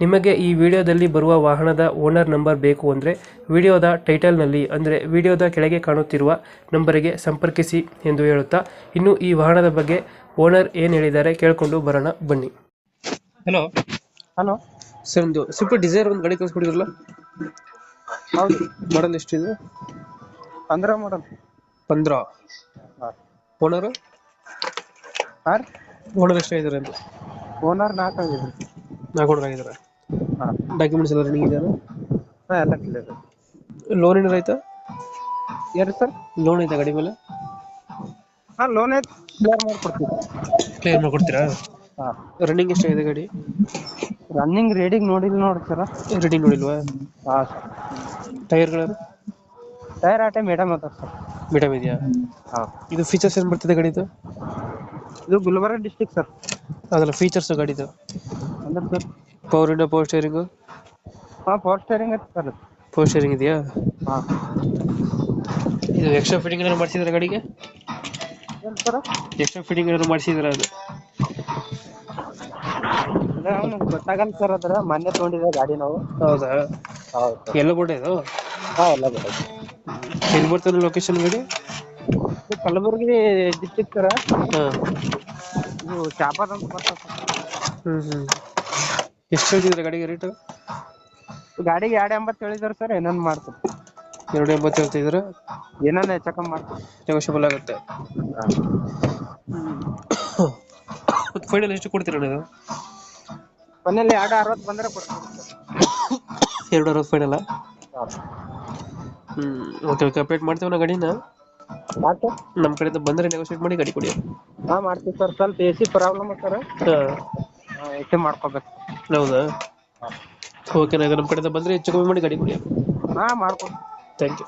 ನಿಮಗೆ ಈ ವಿಡಿಯೋದಲ್ಲಿ ಬರುವ ವಾಹನದ ಓನರ್ ನಂಬರ್ ಬೇಕು ಅಂದರೆ ವಿಡಿಯೋದ ಟೈಟಲ್ನಲ್ಲಿ ಅಂದರೆ ವಿಡಿಯೋದ ಕೆಳಗೆ ಕಾಣುತ್ತಿರುವ ನಂಬರಿಗೆ ಸಂಪರ್ಕಿಸಿ ಎಂದು ಹೇಳುತ್ತಾ ಇನ್ನು ಈ ವಾಹನದ ಬಗ್ಗೆ ಓನರ್ ಏನು ಹೇಳಿದ್ದಾರೆ ಕೇಳಿಕೊಂಡು ಬರೋಣ ಬನ್ನಿ. ಹಲೋ ಹಲೋ ಸರ್ ಒಂದು ಸ್ವಲ್ಪ ಡಿಸೈರ್ ಒಂದು ಗಾಡಿ ಕಳಿಸ್ಕೊಡಿದ್ರಲ್ಲ? ಹೌದು. ಮಾಡಲ್ ಎಷ್ಟಿದೆ ಪಂದ್ರ ಮಾಡಲ್ ಪಂದ್ರ. ಓನರು ಹಾಂ ಓನರ್ ಎಷ್ಟಾಗಿದ್ದಾರೆ ಅಂತ? ಓನರ್ ನಾಲ್ಕು ಆಗಿದ್ರಿ ನಾಲ್ಕು ಓನರ್ ಆಗಿದ್ದಾರೆ ಹಾಂ. ಡಾಕ್ಯುಮೆಂಟ್ಸ್ ಎಲ್ಲ ರನ್ನಿಂಗ್ ಇದೆಯಾ ಹಾಂ ಎಲ್ಲ ಕ್ಲಿಯರ್ ಲೋನ್ ಯಾರು ಆಯ್ತಾ? ಏನು ಸರ್? ಲೋನ್ ಐತಾ ಗಾಡಿ ಮೇಲೆ? ಹಾಂ ಲೋನ್ ಐತೆ ಕ್ಲಿಯರ್ ಮಾಡ್ಕೊಡ್ತೀವಿ. ಕ್ಲಿಯರ್ ಮಾಡ್ಕೊಡ್ತೀರಾ? ಹಾಂ. ರನ್ನಿಂಗ್ ಎಷ್ಟಾಗಿದೆ ಗಾಡಿ? ರನ್ನಿಂಗ್ ರೇಡಿಂಗ್ ನೋಡಿಲ್ಲ ನೋಡಿ ಸರ್ ರೇಡಿಂಗ್ ನೋಡಿಲ್ವಾ? ಹಾಂ. ಸರ್ ಟೈರ್ಗಳು ಟೈರ್ ಆಟೆ ಮೇಡಮ್ ಅದ ಸರ್ ಮೀಡಿಯಮ್ ಇದೆಯಾ? ಹಾಂ. ಇದು ಫೀಚರ್ಸ್ ಏನು ಬರ್ತದೆ ಗಾಡಿದು? ಇದು ಗುಲ್ಬರ್ಗ ಡಿಸ್ಟಿಕ್ ಸರ್ ಅದಲ್ಲ ಫೀಚರ್ಸ್ ಗಾಡಿದು. ಅಂದ್ರೆ sir power window power steering ಹಾಂ ಪವರ್ ಸ್ಟೇರಿಂಗ್ ಐತೆ ಸರ್. ಪವರ್ ಸ್ಟೇರಿಂಗ್ ಇದೆಯಾ? ಹಾಂ. ಇದು ಎಕ್ಸ್ಟ್ರಾ ಫಿಟ್ಟಿಂಗ್ ಏನಾದ್ರು ಮಾಡಿಸಿದ್ರೆ ಗಾಡಿಗೆ? ಏನು ಸರ್? ಎಕ್ಸ್ಟ್ರಾ ಫಿಟ್ಟಿಂಗ್ ಏನಾದ್ರು ಮಾಡಿಸಿದ್ರೆ ಅದು? ಅದೇ ಅವ್ನು ಗೊತ್ತಾಗಲ್ಲ ಸರ್ ಅದ್ರ. ಮೊನ್ನೆ ತೊಗೊಂಡಿದ್ದೆ ಗಾಡಿ ನಾವು. ಹೌದಾ? ಹೌದು. ಎಲ್ಲ ಬೋರ್ಡ್ ಇದು? ಹಾಂ ಎಲ್ಲ ಬರೋದು ಎಲ್ಲಿ ಬರ್ತಾರೆ ಲೊಕೇಶನ್ ಗಾಡಿ? ಇದು ಕಲಬುರಗಿ ಡಿಸ್ಟಿಕ್ ಸರ್. ಹಾಂ. ಇದು ಶಾಪರ್ ಅಂತ ಬರ್ತದೆ ಸರ್ ಹ್ಞೂ ಹ್ಞೂ ಎಷ್ಟು ಹೇಳ್ತಿದ್ರೆ ಗಾಡಿಗೆ ರೇಟ್ ಗಾಡಿಗೆ ಎರಡು ಎಂಬತ್ತು ಹೇಳಿದ್ರು ಸರ್ ಏನನ್ ಮಾಡ್ತೀವಿ ಎರಡು ಎಂಬತ್ತು ಹೇಳ್ತಿದ್ರ? ಏನನ್ನ ಹೆಚ್ಚಕಮ್ ಮಾಡ್ತೀವಿ ನೆಗೋಷಿಯಬಲ್ ಆಗುತ್ತೆ. ಫೈನಲ್ ಎಷ್ಟು ಕೊಡ್ತೀರ ನೀವು? ಮನೇಲಿ ಎರಡು ಅರವತ್ತು ಬಂದ್ರೆ ಕೊಡ್ತೀವಿ ಎರಡು ಅರವತ್ತು ಫೈನಲ್ಲ ಸರ್ ಹ್ಞೂ ಓಕೆ ಓಕೆ ಅಪ್ಡೇಟ್ ಮಾಡ್ತೀವಿ ನಾ ಗಾಡಿನ. ಯಾಕೆ ನಮ್ಮ ಕಡೆಯಿಂದ ಬಂದರೆ ನೆಗೋಷಿಯೇಟ್ ಮಾಡಿ ಗಾಡಿ ಕೊಡಿ. ಹಾಂ ಮಾಡ್ತೀವಿ ಸರ್. ಸ್ವಲ್ಪ ಎ ಸಿ ಪ್ರಾಬ್ಲಮ್ ಸರ್. ಹಾಂ. ಎ ಸಿ ಮಾಡ್ಕೋಬೇಕು. ಹೌದಾ? ಓಕೆ ನಾ ನಮ್ಮ ಕಡೆಯಿಂದ ಬಂದರೆ ಹೆಚ್ಚು ಕಮ್ಮಿ ಮಾಡಿ ಗಾಡಿ ಕೊಡಿ ಹಾಂ ಮಾಡ್ಕೊಡ್ತೀವಿ ಥ್ಯಾಂಕ್ ಯು